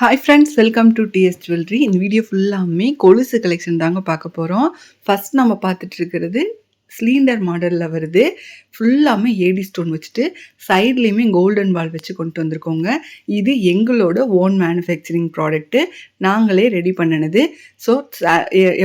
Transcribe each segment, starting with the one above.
Hi friends welcome to DS jewellery இந்த video ஃபுல்லாமே கொலுசு கலெக்ஷன் தாங்க பார்க்க போகிறோம் ஃபர்ஸ்ட் நம்ம பார்த்துட்டு இருக்கிறது சிலிண்டர் மாடலில் வருது. ஃபுல்லாமே ஏடி ஸ்டோன் வச்சுட்டு சைட்லேயுமே கோல்டன் பால் வச்சு கொண்டு வந்திருக்கோங்க. இது எங்களோட ஓன் மேனுஃபேக்சரிங் ப்ராடக்ட்டு நாங்களே ரெடி பண்ணினது. ஸோ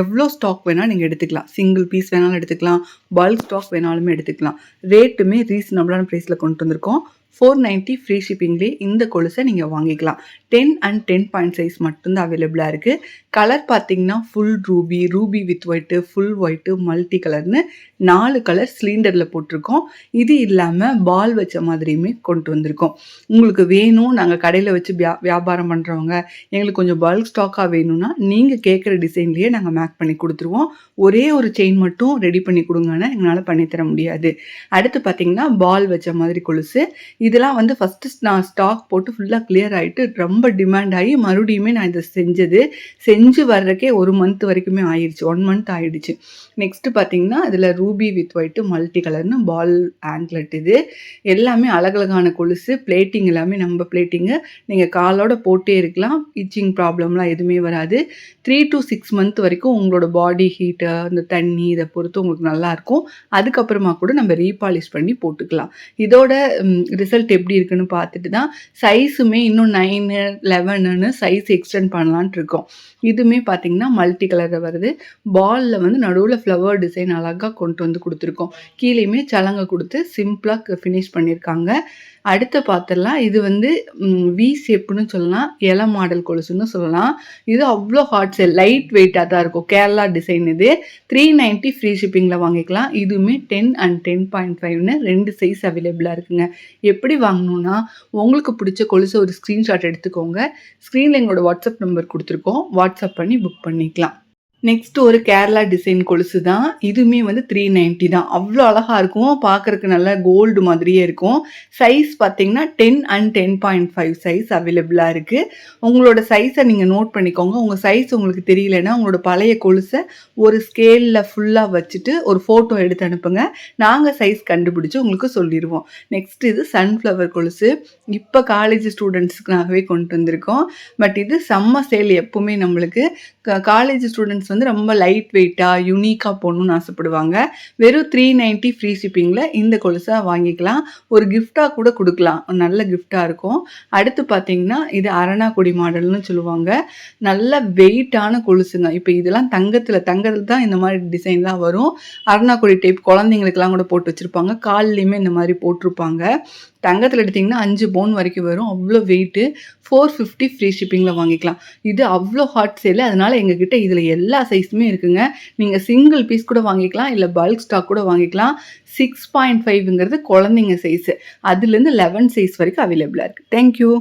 எவ்வளோ ஸ்டாக் வேணால் நீங்கள் எடுத்துக்கலாம். சிங்கிள் பீஸ் வேணாலும் எடுத்துக்கலாம். பல்க் ஸ்டாக் வேணாலுமே எடுத்துக்கலாம். ரேட்டுமே ரீசனபிளான ப்ரைஸில் கொண்டு வந்திருக்கோம். ஃபோர் நைன்ட்டி ஃப்ரீ ஷிப்பிங்லேயே இந்த கொலுசை நீங்கள் வாங்கிக்கலாம். Ten and ten point size மட்டும்தான் அவைலபிளாக இருக்குது கலர் பார்த்தீங்கன்னா full ruby ruby with white full white multi கலர்னு நாலு கலர் சிலிண்டரில் போட்டிருக்கோம். இது இல்லாமல் பால் வச்ச மாதிரியுமே கொண்டு வந்திருக்கோம். உங்களுக்கு வேணும் நாங்கள் கடையில் வச்சு வியா வியாபாரம் பண்ணுறவங்க எங்களுக்கு கொஞ்சம் பல்க் ஸ்டாக்காக வேணும்னா நீங்கள் கேட்குற டிசைன்லேயே நாங்கள் மேக் பண்ணி கொடுத்துருவோம். ஒரே ஒரு செயின் மட்டும் ரெடி பண்ணி கொடுங்கன்னா எங்களால் பண்ணித்தர முடியாது. அடுத்து பார்த்தீங்கன்னா பால் வச்ச மாதிரி கொலுசு. இதெல்லாம் வந்து ஃபஸ்ட்டு நான் ஸ்டாக் போட்டு ஃபுல்லாக கிளியர் ஆகிட்டு ரொம்ப டிமாண்ட் ஆகி மறுபடியுமே நான் இதை செஞ்சது. செஞ்சு வர்றதுக்கே ஒரு மந்த் வரைக்குமே ஆயிடுச்சு ஒன் மந்த் ஆயிடுச்சு. நெக்ஸ்ட்டு பார்த்தீங்கன்னா அதில் ரூபி வித் ஒயிட்டு மல்டி கலர்னு பால் ஆங்க்லெட் இது. எல்லாமே அழகழகான கொலுசு பிளேட்டிங் எல்லாமே நம்ம பிளேட்டிங்கு நீங்கள் காலோட போட்டே இருக்கலாம். இச்சிங் ப்ராப்ளம்லாம் எதுவுமே வராது. த்ரீ டு சிக்ஸ் மந்த் வரைக்கும் உங்களோட பாடி ஹீட்டு அந்த தண்ணி இதை பொறுத்து உங்களுக்கு நல்லாயிருக்கும் அதுக்கப்புறமா கூட நம்ம ரீபாலிஷ் பண்ணி போட்டுக்கலாம். இதோட ரிசல்ட் எப்படி இருக்குன்னு பார்த்துட்டு தான் சைஸுமே இன்னும் நைனு லெவனுன்னு சைஸ் எக்ஸ்டெண்ட் பண்ணலான்ட்டு இருக்கோம். இதுவுமே பார்த்தீங்கன்னா மல்டி கலரில் வருது. பாலில் வந்து நடுவில் ஃப்ளவர் டிசைன் அழகாக கொண்டு வந்து கொடுத்துருக்கோம். கீழேயுமே சலங்கை கொடுத்து சிம்பிளாக ஃபினிஷ் பண்ணியிருக்காங்க அடுத்து பார்த்துடலாம் இது வந்து வி ஷேப்புன்னு சொல்லலாம் இலை மாடல் கொலுசுன்னு சொல்லலாம். இது அவ்வளோ ஹாட் சேல் லைட் வெயிட்டாக தான் இருக்கும். கேரளா டிசைன் இது. த்ரீ நைன்ட்டி ஃப்ரீ ஷிப்பிங்கில் வாங்கிக்கலாம். இதுவுமே டென் அண்ட் டென் பாயிண்ட் ஃபைவ்னு ரெண்டு சைஸ் அவைலபிளாக இருக்குங்க. எப்படி வாங்கணுன்னா உங்களுக்கு பிடிச்ச கொலுசை ஒரு ஸ்க்ரீன்ஷாட் எடுத்துக்கோங்க. ஸ்க்ரீனில் எங்களோட வாட்ஸ்அப் நம்பர் கொடுத்துருக்கோம். வாட்ஸ்அப் பண்ணி புக் பண்ணிக்கலாம். நெக்ஸ்ட் ஒரு கேரளா டிசைன் கொலுசு தான் இதுவுமே வந்து த்ரீ நைன்ட்டி தான். அவ்வளோ அழகாக இருக்கும். பார்க்குறக்கு நல்லா கோல்டு மாதிரியே இருக்கும். சைஸ் பார்த்தீங்கன்னா ten and ten point five size அவைலபிளாக இருக்குது உங்களோட சைஸை நீங்கள் நோட் பண்ணிக்கோங்க. உங்கள் சைஸ் உங்களுக்கு தெரியலன்னா உங்களோட பழைய கொலுசை ஒரு ஸ்கேலில் ஃபுல்லாக வச்சுட்டு ஒரு ஃபோட்டோ எடுத்து அனுப்புங்க. நாங்கள் சைஸ் கண்டுபிடிச்சி உங்களுக்கு சொல்லிடுவோம் நெக்ஸ்ட் இது சன்ஃப்ளவர் கொலுசு. இப்போ காலேஜ் ஸ்டூடெண்ட்ஸுக்காகவே கொண்டு வந்திருக்கோம். பட் இது செம்ம சேல் எப்போவுமே நம்மளுக்கு. காலேஜ் ஸ்டூடெண்ட்ஸ் வந்து ரொம்ப லைட் வெயிட்டாக யூனிக்காக போடணும்னு ஆசைப்படுவாங்க. வெறும் த்ரீ நைன்ட்டி ஃப்ரீ ஷிப்பிங்கில் இந்த கொலுசாக வாங்கிக்கலாம். ஒரு கிஃப்டாக கூட கொடுக்கலாம். நல்ல கிஃப்டாக இருக்கும். அடுத்து பார்த்தீங்கன்னா இது அரணாக்குடி மாடல்னு சொல்லுவாங்க. நல்ல வெயிட்டான கொலுசுங்க. இப்போ இதெல்லாம் தங்கத்தில் தங்கத்தில் தான் இந்த மாதிரி டிசைன்லாம் வரும். அரணாக்குடி டைப் குழந்தைங்களுக்கெல்லாம் கூட போட்டு வச்சுருப்பாங்க. கால்லையுமே இந்த மாதிரி போட்டிருப்பாங்க. தங்கத்தில் எடுத்திங்கன்னா அஞ்சு பவுன் வரைக்கும் வரும். அவ்வளோ வெயிட்டு ஃபோர் ஃபிஃப்டி ஃப்ரீ ஷிப்பிங்கில் வாங்கிக்கலாம். இது அவ்வளோ ஹாட் சேல் அதனால் எங்ககிட்ட இதில் எல்லா சைஸுமே இருக்குங்க. நீங்கள் சிங்கிள் பீஸ் கூட வாங்கிக்கலாம். இல்லை பல்க் ஸ்டாக் கூட வாங்கிக்கலாம். சிக்ஸ் பாயிண்ட் ஃபைவ்ங்கிறது குழந்தைங்க சைஸு அதுலேருந்து லெவன் சைஸ் வரைக்கும் அவைலபிளாக இருக்குது தேங்க்யூ